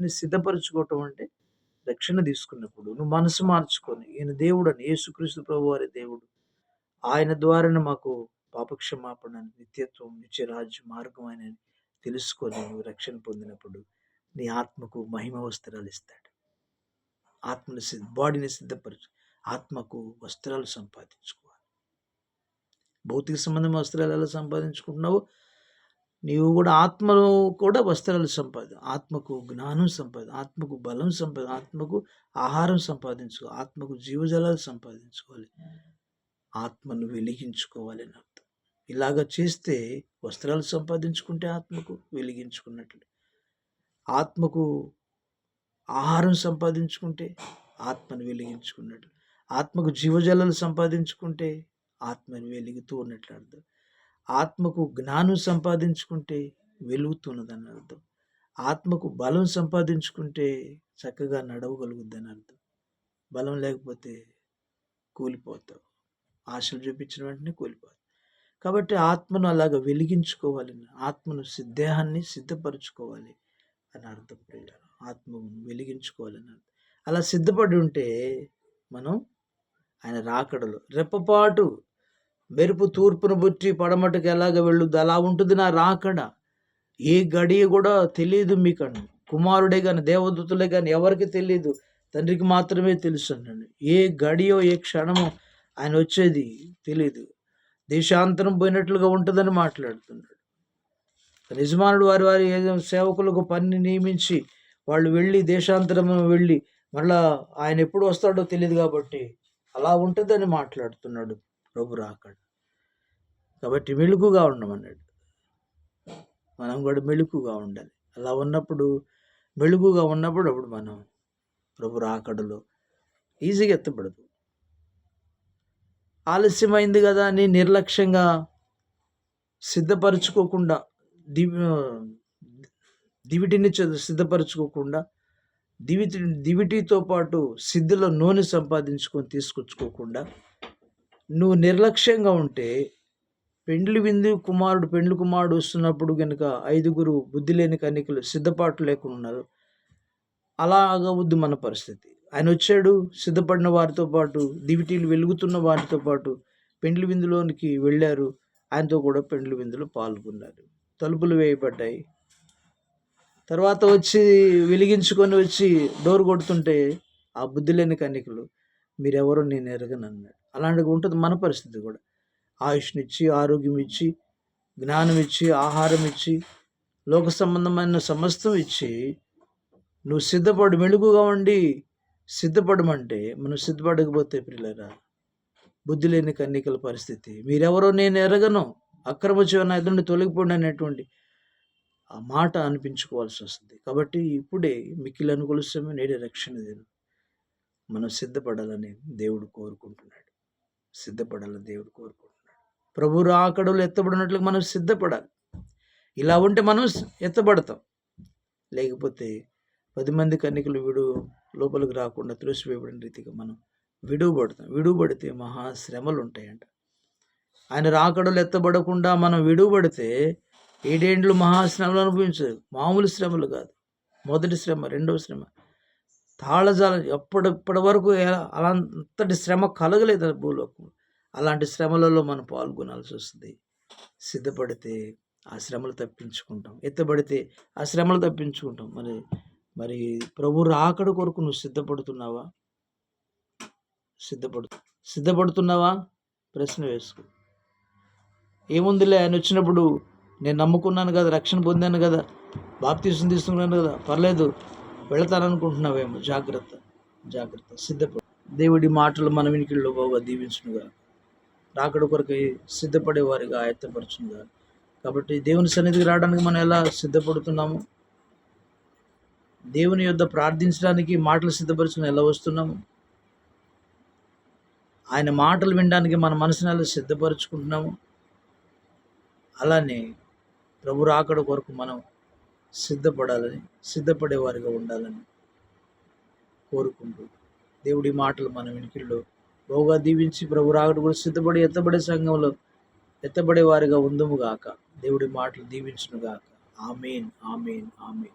సిద్ధపరచుకోవటం అంటే రక్షణ తీసుకున్నప్పుడు. నువ్వు మనసు మార్చుకొని ఈయన దేవుడు అని యేసుక్రీస్తు ప్రభు వారి దేవుడు ఆయన ద్వారానే మాకు పాపక్షమాపణ నిత్యత్వం నిత్య రాజ్య మార్గం అని తెలుసుకొని నువ్వు రక్షణ పొందినప్పుడు నీ ఆత్మకు మహిమ వస్త్రాలు ఇస్తాడు. ఆత్మని సిద్ధ బాడీని సిద్ధపరచు ఆత్మకు వస్త్రాలు సంపాదించుకోవాలి. భౌతిక సంబంధం వస్త్రాలు ఎలా సంపాదించుకుంటున్నావు నీవు కూడా ఆత్మలో కూడా వస్త్రాలు సంపాది ఆత్మకు జ్ఞానం సంపాది ఆత్మకు బలం సంపాది ఆత్మకు ఆహారం సంపాదించుకో ఆత్మకు జీవజలాలు సంపాదించుకోవాలి. ఆత్మను వెలిగించుకోవాలి అని అర్థం. ఇలాగ చేస్తే వస్త్రాలు సంపాదించుకుంటే ఆత్మకు వెలిగించుకున్నట్లు ఆత్మకు ఆహారం సంపాదించుకుంటే ఆత్మను వెలిగించుకున్నట్లు ఆత్మకు జీవజలాలు సంపాదించుకుంటే ఆత్మను వెలుగుతూ ఉన్నట్లు అర్థం. ఆత్మకు జ్ఞానం సంపాదించుకుంటే వెలుగుతున్నదని అర్థం. ఆత్మకు బలం సంపాదించుకుంటే చక్కగా నడవగలుగుద్దని అర్థం. బలం లేకపోతే కూలిపోతావు. ఆశలు చూపించిన వెంటనే కూలిపోతావు. కాబట్టి ఆత్మను అలాగ వెలిగించుకోవాలని ఆత్మను దేహాన్ని సిద్ధపరచుకోవాలి అని అర్థం పిల్లలు ఆత్మను వెలిగించుకోవాలని అర్థం. అలా సిద్ధపడి ఉంటే మనం ఆయన రాకడలో. రెప్పపాటు మెరుపు తూర్పును బుట్టి పడమటకు ఎలాగ వెళ్ళుద్దు? అలా ఉంటుంది నా రాకడ. ఏ గడియ కూడా తెలియదు మీకండి కుమారుడే కానీ దేవదూతులే కానీ ఎవరికి తెలియదు తండ్రికి మాత్రమే తెలుసు అన్నాడు. ఏ గడియో ఏ క్షణమో ఆయన వచ్చేది తెలియదు దేశాంతరం పోయినట్లుగా ఉంటుందని మాట్లాడుతున్నాడు. యజమానుడు వారి వారి సేవకులకు పని నియమించి వాళ్ళు వెళ్ళి దేశాంతరం వెళ్ళి మళ్ళా ఆయన ఎప్పుడు వస్తాడో తెలియదు కాబట్టి అలా ఉంటుందని మాట్లాడుతున్నాడు. ప్రభు రాకడ. కాబట్టి మెలుకుగా ఉండమన్నాడు. మనం కూడా మెలుకుగా ఉండాలి. అలా ఉన్నప్పుడు మెలుగుగా ఉన్నప్పుడు అప్పుడు మనం ప్రభు రాకడలో ఈజీగా ఎత్తపడదు ఆలస్యమైంది కదా అని నిర్లక్ష్యంగా సిద్ధపరచుకోకుండా దివి దివిటిని సిద్ధపరచుకోకుండా దివిటి దివిటితో పాటు సిద్ధుల నూనె సంపాదించుకొని తీసుకొచ్చుకోకుండా నువ్వు నిర్లక్ష్యంగా ఉంటే పెండ్లి విందు కుమారుడు పెండ్లి కుమారుడు వస్తున్నప్పుడు కనుక ఐదుగురు బుద్ధి లేని కన్నికలు సిద్ధపాటు లేకుండా ఉన్నారు. అలాగవద్దు మన పరిస్థితి. ఆయన వచ్చాడు సిద్ధపడిన వారితో పాటు దివిటీలు వెలుగుతున్న వారితో పాటు పెండ్లి విందులోనికి వెళ్ళారు. ఆయనతో కూడా పెండ్లి విందులో పాల్గొన్నారు. తలుపులు వేయబడ్డాయి. తర్వాత వచ్చి వెలిగించుకొని వచ్చి డోర్ కొడుతుంటే ఆ బుద్ధి లేని కన్నికలు మీరెవరో నేను ఎరగనన్నాడు. అలాంటివి ఉంటుంది మన పరిస్థితి కూడా. ఆయుష్నిచ్చి ఆరోగ్యం ఇచ్చి జ్ఞానం ఇచ్చి ఆహారం ఇచ్చి లోక సంబంధమైన సమస్తం ఇచ్చి నువ్వు సిద్ధపడు మెలుగుగా ఉండి సిద్ధపడమంటే మనం సిద్ధపడకపోతే పిల్లరా బుద్ధి లేని కన్నికల పరిస్థితి. మీరెవరో నేను ఎరగను అక్రమ జీవన ఎదురుని తొలగిపోండి అనేటువంటి ఆ మాట అనిపించుకోవాల్సి వస్తుంది. కాబట్టి ఇప్పుడే మిక్కిలి అనుకూలమే నేడే రక్షణ మనం సిద్ధపడాలని దేవుడు కోరుకుంటున్నాడు. సిద్ధపడాలని దేవుడు కోరుకుంటున్నాడు. ప్రభు రాకడలు ఎత్తబడినట్లుగా మనం సిద్ధపడాలి. ఇలా ఉంటే మనం ఎత్తబడతాం. లేకపోతే పది మంది కన్నికలు విడు లోపలికి రాకుండా తులసివేయబడిన రీతిగా మనం విడువబడతాం. విడువబడితే మహాశ్రమలు ఉంటాయంట ఆయన రాకడలు ఎత్తబడకుండా మనం విడువబడితే ఏడేండ్లు మహాశ్రమలు అనుభవించదు. మామూలు శ్రమలు కాదు. మొదటి శ్రమ రెండవ శ్రమ. తాళజాల ఎప్పటి ఇప్పటి వరకు అలాంతటి శ్రమ కలగలేదు భూలోకం అలాంటి శ్రమలలో మనం పాల్గొనాల్సి వస్తుంది. సిద్ధపడితే ఆ శ్రమలు తప్పించుకుంటాం. ఎత్తబడితే ఆ శ్రమలు తప్పించుకుంటాం. మరి మరి ప్రభు రాకడ కొరకు నువ్వు సిద్ధపడుతున్నావా? సిద్ధపడు సిద్ధపడుతున్నావా? ప్రశ్న వేసుకో. ఏముందిలే ఆయన వచ్చినప్పుడు నేను నమ్ముకున్నాను కదా రక్షణ పొందాను కదా బాప్తీసం తీసుకున్నాను కదా పర్లేదు. వెళతాననుకుంటున్నావేమో జాగ్రత్త జాగ్రత్త సిద్ధపడు. దేవుడి మాటలు మన వినికిల్లో బాగా దీవించునుగా రాకడ కొరకు సిద్ధపడేవారిగా ఆయత్తపరచునుగా కాబట్టి దేవుని సన్నిధికి రావడానికి మనం ఎలా సిద్ధపడుతున్నాము? దేవుని యొద్ ప్రార్థించడానికి మాటలు సిద్ధపరచుకుని ఎలా వస్తున్నాము? ఆయన మాటలు వినడానికి మన మనసుని ఎలా సిద్ధపరచుకుంటున్నాము? అలానే ప్రభు రాకడ కొరకు మనం సిద్ధపడాలని సిద్ధపడేవారిగా ఉండాలని కోరుకుంటూ దేవుడి మాటలు మన వెనుకల్లో బహుగా దీవించి ప్రభు రాకడ కూడా సిద్ధపడి ఎత్తబడే సంఘంలో ఎత్తబడే వారిగా ఉందము గాక. దేవుడి మాటలు దీవించును గాక ఆమెన్ ఆమెన్ ఆమెన్.